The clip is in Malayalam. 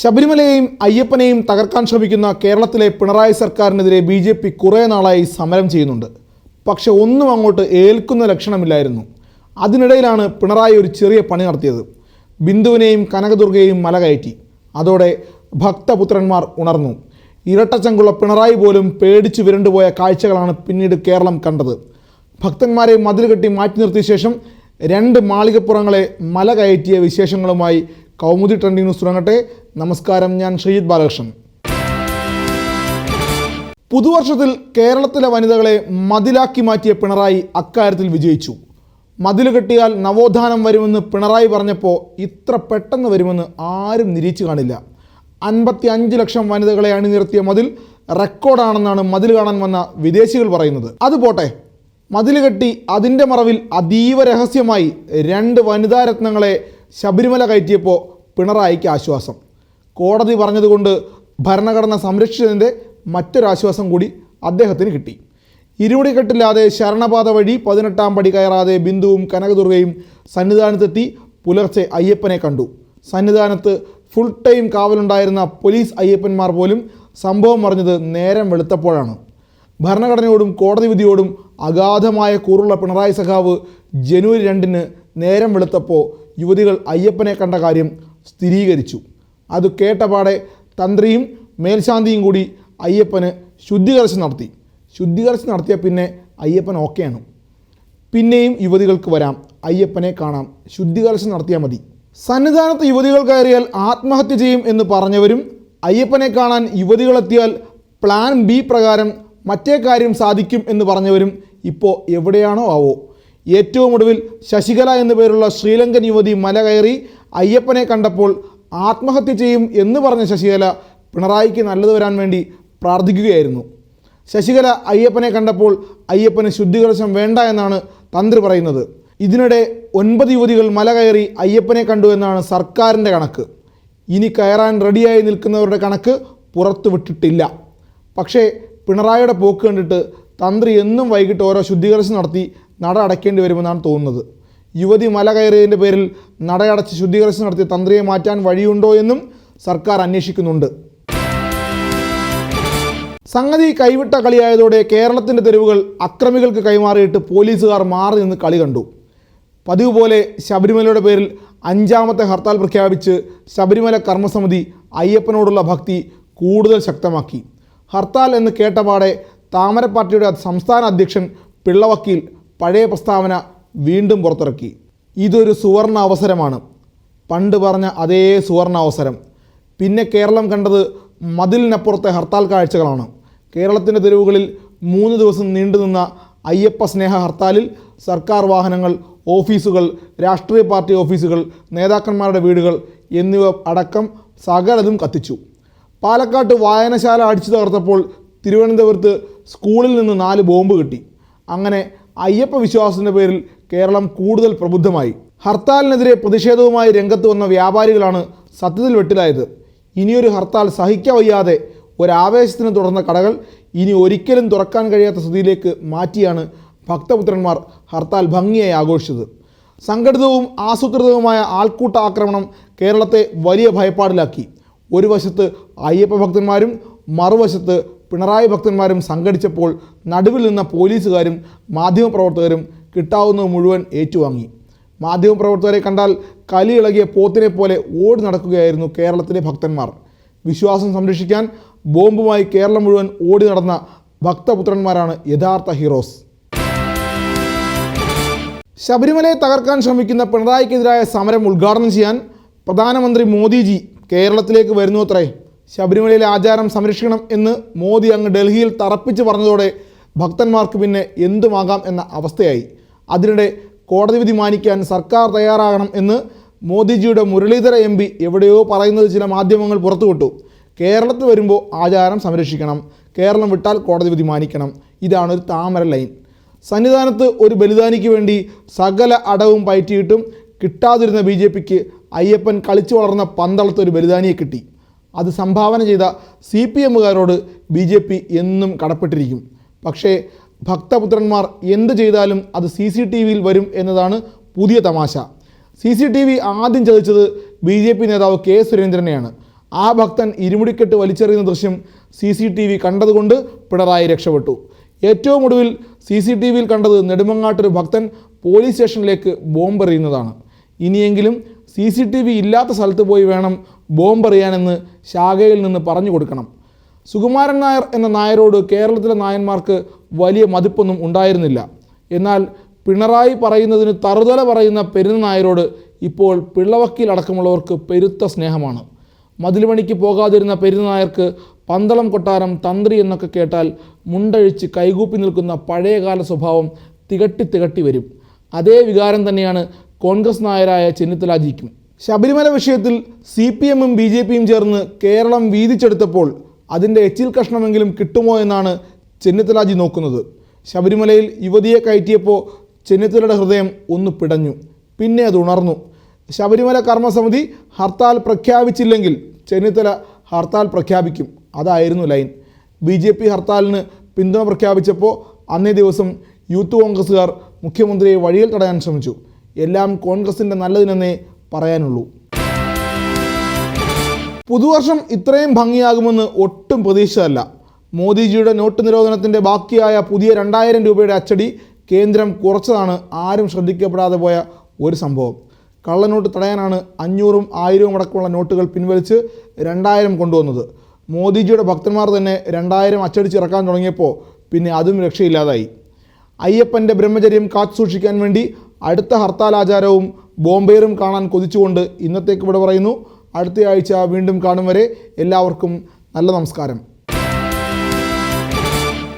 ശബരിമലയെയും അയ്യപ്പനെയും തകർക്കാൻ ശ്രമിക്കുന്ന കേരളത്തിലെ പിണറായി സർക്കാരിനെതിരെ ബി ജെ പി കുറേ നാളായി സമരം ചെയ്യുന്നുണ്ട്. പക്ഷെ ഒന്നും അങ്ങോട്ട് ഏൽക്കുന്ന ലക്ഷണമില്ലായിരുന്നു. അതിനിടയിലാണ് പിണറായി ഒരു ചെറിയ പണി നടത്തിയത്. ബിന്ദുവിനെയും കനകദുർഗയെയും മല കയറ്റി. അതോടെ ഭക്തപുത്രന്മാർ ഉണർന്നു. ഇരട്ടച്ചങ്കുള്ള പിണറായി പോലും പേടിച്ചു വിരണ്ടുപോയ കാഴ്ചകളാണ് പിന്നീട് കേരളം കണ്ടത്. ഭക്തന്മാരെ മതിൽ കെട്ടി മാറ്റി നിർത്തിയ ശേഷം രണ്ട് മാളികപ്പുറങ്ങളെ മല കയറ്റിയ വിശേഷങ്ങളുമായി കൗമുദി ട്രെൻഡിങ് ന്യൂസ് തുടങ്ങട്ടെ. നമസ്കാരം ഞാൻ ഷഹീദ് ബാലകൃഷ്ണൻ. പുതുവർഷത്തിൽ കേരളത്തിലെ വനിതകളെ മതിലാക്കി മാറ്റിയ പിണറായി അക്കാര്യത്തിൽ വിജയിച്ചു. മതിൽ കെട്ടിയാൽ നവോത്ഥാനം വരുമെന്ന് പിണറായി പറഞ്ഞപ്പോൾ ഇത്ര പെട്ടെന്ന് വരുമെന്ന് ആരും നിരീച്ചു കാണില്ല. അൻപത്തി അഞ്ച് ലക്ഷം വനിതകളെ അണിനിരത്തിയ മതിൽ റെക്കോർഡാണെന്നാണ് മതിൽ കാണാൻ വന്ന വിദേശികൾ പറയുന്നത്. അത് പോട്ടെ മതിൽ കെട്ടി അതിന്റെ മറവിൽ അതീവ രഹസ്യമായി രണ്ട് വനിതാ രത്നങ്ങളെ ശബരിമല കയറ്റിയപ്പോൾ പിണറായിക്ക് ആശ്വാസം. കോടതി പറഞ്ഞതുകൊണ്ട് ഭരണഘടന സംരക്ഷിച്ചതിന്റെ മറ്റൊരാശ്വാസം കൂടി അദ്ദേഹത്തിന് കിട്ടി. ഇരുമുടിക്കെട്ടില്ലാതെ ശരണപാത വഴി പതിനെട്ടാം പടി കയറാതെ ബിന്ദുവും കനകദുർഗയും സന്നിധാനത്തെത്തി പുലർച്ചെ അയ്യപ്പനെ കണ്ടു. സന്നിധാനത്ത് ഫുൾ ടൈം കാവലുണ്ടായിരുന്ന പോലീസ് അയ്യപ്പന്മാർ പോലും സംഭവം അറിഞ്ഞത് നേരം വെളുത്തപ്പോഴാണ്. ഭരണഘടനയോടും കോടതി വിധിയോടും അഗാധമായ കൂറുള്ള പിണറായി സഖാവ് ജനുവരി രണ്ടിന് നേരം വെളുത്തപ്പോൾ യുവതികൾ അയ്യപ്പനെ കണ്ട കാര്യം സ്ഥിരീകരിച്ചു. അത് കേട്ടപാടെ തന്ത്രിയും മേൽശാന്തിയും കൂടി അയ്യപ്പന് ശുദ്ധീകരിച്ച് നടത്തി. ശുദ്ധീകരിച്ച് നടത്തിയ പിന്നെ അയ്യപ്പൻ ഓക്കെയാണ്. പിന്നെയും യുവതികൾക്ക് വരാം. അയ്യപ്പനെ കാണാം. ശുദ്ധീകരിച്ച് നടത്തിയാൽ മതി. സന്നിധാനത്ത് യുവതികൾ കയറിയാൽ ആത്മഹത്യ ചെയ്യും എന്ന് പറഞ്ഞവരും അയ്യപ്പനെ കാണാൻ യുവതികളെത്തിയാൽ പ്ലാൻ ബി പ്രകാരം മറ്റേ കാര്യം സാധിക്കും എന്ന് പറഞ്ഞവരും ഇപ്പോൾ എവിടെയാണോ ആവോ. ഏറ്റവും ഒടുവിൽ ശശികല എന്നു പേരുള്ള ശ്രീലങ്കൻ യുവതി മല കയറി അയ്യപ്പനെ കണ്ടപ്പോൾ ആത്മഹത്യ ചെയ്യും എന്ന് പറഞ്ഞ ശശികല പിണറായിക്ക് നല്ലത് വരാൻ വേണ്ടി പ്രാർത്ഥിക്കുകയായിരുന്നു. ശശികല അയ്യപ്പനെ കണ്ടപ്പോൾ അയ്യപ്പന് ശുദ്ധികലശം വേണ്ട എന്നാണ് തന്ത്രി പറയുന്നത്. ഇതിനിടെ ഒൻപത് യുവതികൾ മല കയറി അയ്യപ്പനെ കണ്ടു എന്നാണ് സർക്കാരിന്റെ കണക്ക്. ഇനി കയറാൻ റെഡിയായി നിൽക്കുന്നവരുടെ കണക്ക് പുറത്തു വിട്ടിട്ടില്ല. പക്ഷേ പിണറായിയുടെ പോക്ക് കണ്ടിട്ട് തന്ത്രി എന്നും വൈകിട്ട് ഓരോ ശുദ്ധീകരണം നടത്തി നട അടയ്ക്കേണ്ടി വരുമെന്നാണ് തോന്നുന്നത്. യുവതി മല കയറിയതിന്റെ പേരിൽ നടയടച്ച് ശുദ്ധീകരിച്ച് നടത്തിയ തന്ത്രിയെ മാറ്റാൻ വഴിയുണ്ടോ എന്നും സർക്കാർ അന്വേഷിക്കുന്നുണ്ട്. സംഗതി കൈവിട്ട കളിയായതോടെ കേരളത്തിന്റെ തെരുവുകൾ അക്രമികൾക്ക് കൈമാറിയിട്ട് പോലീസുകാർ മാറി നിന്ന് കളി കണ്ടു. പതിവ് പോലെ ശബരിമലയുടെ പേരിൽ അഞ്ചാമത്തെ ഹർത്താൽ പ്രഖ്യാപിച്ച് ശബരിമല കർമ്മസമിതി അയ്യപ്പനോടുള്ള ഭക്തി കൂടുതൽ ശക്തമാക്കി. ഹർത്താൽ എന്ന് കേട്ടപാടെ താമര പാർട്ടിയുടെ സംസ്ഥാന അധ്യക്ഷൻ പിള്ളവക്കീൽ പഴയ പ്രസ്താവന വീണ്ടും പുറത്തിറക്കി. ഇതൊരു സുവർണ അവസരമാണ്. പണ്ട് പറഞ്ഞ അതേ സുവർണ അവസരം. പിന്നെ കേരളം കണ്ടത് മതിലിനപ്പുറത്തെ ഹർത്താൽ കാഴ്ചകളാണ്. കേരളത്തിന്റെ തെരുവുകളിൽ മൂന്ന് ദിവസം നീണ്ടുനിന്ന അയ്യപ്പ സ്നേഹ ഹർത്താലിൽ സർക്കാർ വാഹനങ്ങൾ ഓഫീസുകൾ രാഷ്ട്രീയ പാർട്ടി ഓഫീസുകൾ നേതാക്കന്മാരുടെ വീടുകൾ എന്നിവ അടക്കം സകലതും കത്തിച്ചു. പാലക്കാട്ട് വായനശാല അടിച്ചു തകർത്തപ്പോൾ തിരുവനന്തപുരത്ത് സ്കൂളിൽ നിന്ന് നാല് ബോംബ് കിട്ടി. അങ്ങനെ അയ്യപ്പ വിശ്വാസത്തിന്റെ പേരിൽ കേരളം കൂടുതൽ പ്രബുദ്ധമായി. ഹർത്താലിനെതിരെ പ്രതിഷേധവുമായി രംഗത്ത് വന്ന വ്യാപാരികളാണ് സത്യത്തിൽ വെട്ടിലായത്. ഇനിയൊരു ഹർത്താൽ സഹിക്കവയ്യാതെ ഒരാവേശത്തിന് തുടർന്ന കടകൾ ഇനി ഒരിക്കലും തുറക്കാൻ കഴിയാത്ത സ്ഥിതിയിലേക്ക് മാറ്റിയാണ് ഭക്തപുത്രന്മാർ ഹർത്താൽ ഭംഗിയായി ആഘോഷിച്ചത്. സംഘടിതവും ആസൂത്രിതവുമായ ആൾക്കൂട്ട ആക്രമണം കേരളത്തെ വലിയ ഭയപ്പാടിലാക്കി. ഒരു വശത്ത് അയ്യപ്പ ഭക്തന്മാരും മറുവശത്ത് പിണറായി ഭക്തന്മാരും സംഘടിച്ചപ്പോൾ നടുവിൽ നിന്ന പോലീസുകാരും മാധ്യമപ്രവർത്തകരും കിട്ടാവുന്നത് മുഴുവൻ ഏറ്റുവാങ്ങി. മാധ്യമപ്രവർത്തകരെ കണ്ടാൽ കലി ഇളകിയ പോത്തിനെ പോലെ ഓടി നടക്കുകയായിരുന്നു കേരളത്തിലെ ഭക്തന്മാർ. വിശ്വാസം സംരക്ഷിക്കാൻ ബോംബുമായി കേരളം മുഴുവൻ ഓടി നടന്ന ഭക്തപുത്രന്മാരാണ് യഥാർത്ഥ ഹീറോസ്. ശബരിമലയെ തകർക്കാൻ ശ്രമിക്കുന്ന പിണറായിക്കെതിരായ സമരം ഉദ്ഘാടനം ചെയ്യാൻ പ്രധാനമന്ത്രി മോദിജി കേരളത്തിലേക്ക് വരുന്നു അത്രേ ശബരിമലയിലെ ആചാരം സംരക്ഷിക്കണം എന്ന് മോദി അങ്ങ് ഡൽഹിയിൽ തറപ്പിച്ച് പറഞ്ഞതോടെ ഭക്തന്മാർക്ക് പിന്നെ എന്തുമാകാം എന്ന അവസ്ഥയായി. അതിനിടെ കോടതി വിധി മാനിക്കാൻ സർക്കാർ തയ്യാറാകണം എന്ന് മോദിജിയുടെ മുരളീധര എം പി എവിടെയോ പറയുന്നത് ചില മാധ്യമങ്ങൾ പുറത്തുവിട്ടു. കേരളത്തിൽ വരുമ്പോൾ ആചാരം സംരക്ഷിക്കണം. കേരളം വിട്ടാൽ കോടതി വിധി മാനിക്കണം. ഇതാണ് ഒരു താമര ലൈൻ. സന്നിധാനത്ത് ഒരു ബലിദാനിക്ക് വേണ്ടി സകല അടവും പയറ്റിയിട്ടും കിട്ടാതിരുന്ന ബി ജെ പിക്ക് അയ്യപ്പൻ കളിച്ചു വളർന്ന പന്തളത്ത് ഒരു ബലിദാനിയെ കിട്ടി. അത് സംഭാവന ചെയ്ത സി പി എമ്മുകാരോട് ബി ജെ പി എന്നും കടപ്പെട്ടിരിക്കും. പക്ഷേ ഭക്തപുത്രന്മാർ എന്ത് ചെയ്താലും അത് സി സി ടി വിയിൽ വരും എന്നതാണ് പുതിയ തമാശ. സി സി ടി വി ആദ്യം ചതിച്ചത് ബി ജെ പി നേതാവ് കെ സുരേന്ദ്രനെയാണ്. ആ ഭക്തൻ ഇരുമുടിക്കെട്ട് വലിച്ചെറിയുന്ന ദൃശ്യം സി സി ടി വി കണ്ടതുകൊണ്ട് പിണറായി രക്ഷപ്പെട്ടു. ഏറ്റവും ഒടുവിൽ സി സി ടി വിയിൽ കണ്ടത് നെടുമങ്ങാട്ടൊരു ഭക്തൻ പോലീസ് സ്റ്റേഷനിലേക്ക് ബോംബെറിയുന്നതാണ്. ഇനിയെങ്കിലും സി സി ടി വി ഇല്ലാത്ത സ്ഥലത്ത് പോയി വേണം ബോംബെറിയാനെന്ന് ശാഖയിൽ നിന്ന് പറഞ്ഞു കൊടുക്കണം. സുകുമാരൻ നായർ എന്ന നായരോട് കേരളത്തിലെ നായന്മാർക്ക് വലിയ മതിപ്പൊന്നും ഉണ്ടായിരുന്നില്ല. എന്നാൽ പിണറായി പറയുന്നതിന് തറുതല പറയുന്ന പെരുന്ന നായരോട് ഇപ്പോൾ പിള്ളവക്കീൽ അടക്കമുള്ളവർക്ക് പെരുത്ത സ്നേഹമാണ്. മതിലുമണിക്ക് പോകാതിരുന്ന പെരുന്നായർക്ക് പന്തളം കൊട്ടാരം തന്ത്രി എന്നൊക്കെ കേട്ടാൽ മുണ്ടഴിച്ച് കൈകൂപ്പി നിൽക്കുന്ന പഴയകാല സ്വഭാവം തികട്ടി തികട്ടി വരും. അതേ വികാരം തന്നെയാണ് കോൺഗ്രസ് നായരായ ചെന്നിത്തലാജിക്കും ശബരിമല വിഷയത്തിൽ സി പി എമ്മും ബി ജെ പിയും ചേർന്ന് കേരളം വീതിച്ചെടുത്തപ്പോൾ അതിന്റെ എച്ചിൽ കഷ്ണമെങ്കിലും കിട്ടുമോ എന്നാണ് ചെന്നിത്തലാജി നോക്കുന്നത്. ശബരിമലയിൽ യുവതിയെ കയറ്റിയപ്പോൾ ചെന്നിത്തലയുടെ ഹൃദയം ഒന്ന് പിടഞ്ഞു. പിന്നെ അത് ഉണർന്നു. ശബരിമല കർമ്മസമിതി ഹർത്താൽ പ്രഖ്യാപിച്ചില്ലെങ്കിൽ ചെന്നിത്തല ഹർത്താൽ പ്രഖ്യാപിക്കും. അതായിരുന്നു ലൈൻ. ബി ജെ പി ഹർത്താലിന് പിന്തുണ പ്രഖ്യാപിച്ചപ്പോൾ അന്നേ ദിവസം യൂത്ത് കോൺഗ്രസ്സുകാർ മുഖ്യമന്ത്രിയെ വഴിയിൽ തടയാൻ ശ്രമിച്ചു. എല്ലാം കോൺഗ്രസിന്റെ നല്ലതിനെന്നേ പറയാനുള്ളൂ. പുതുവർഷം ഇത്രയും ഭംഗിയാകുമെന്ന് ഒട്ടും പ്രതീക്ഷിച്ചതല്ല. മോദിജിയുടെ നോട്ട് നിരോധനത്തിന്റെ ബാക്കിയായ പുതിയ രണ്ടായിരം രൂപയുടെ അച്ചടി കേന്ദ്രം കുറച്ചതാണ് ആരും ശ്രദ്ധിക്കപ്പെടാതെ പോയ ഒരു സംഭവം. കള്ളനോട്ട് തടയാനാണ് അഞ്ഞൂറും ആയിരവും അടക്കമുള്ള നോട്ടുകൾ പിൻവലിച്ച് രണ്ടായിരം കൊണ്ടുവന്നത്. മോദിജിയുടെ ഭക്തന്മാർ തന്നെ രണ്ടായിരം അച്ചടിച്ചിറക്കാൻ തുടങ്ങിയപ്പോൾ പിന്നെ അതും രക്ഷയില്ലാതായി. അയ്യപ്പന്റെ ബ്രഹ്മചര്യം കാത്തുസൂക്ഷിക്കാൻ വേണ്ടി അടുത്ത ഹർത്താൽ ആചാരവും ബോംബേറും കാണാൻ കൊതിച്ചുകൊണ്ട് ഇന്നത്തേക്ക് ഇവിടെ പറയുന്നു. അടുത്ത ആഴ്ച വീണ്ടും കാണും വരെ എല്ലാവർക്കും നല്ല നമസ്കാരം.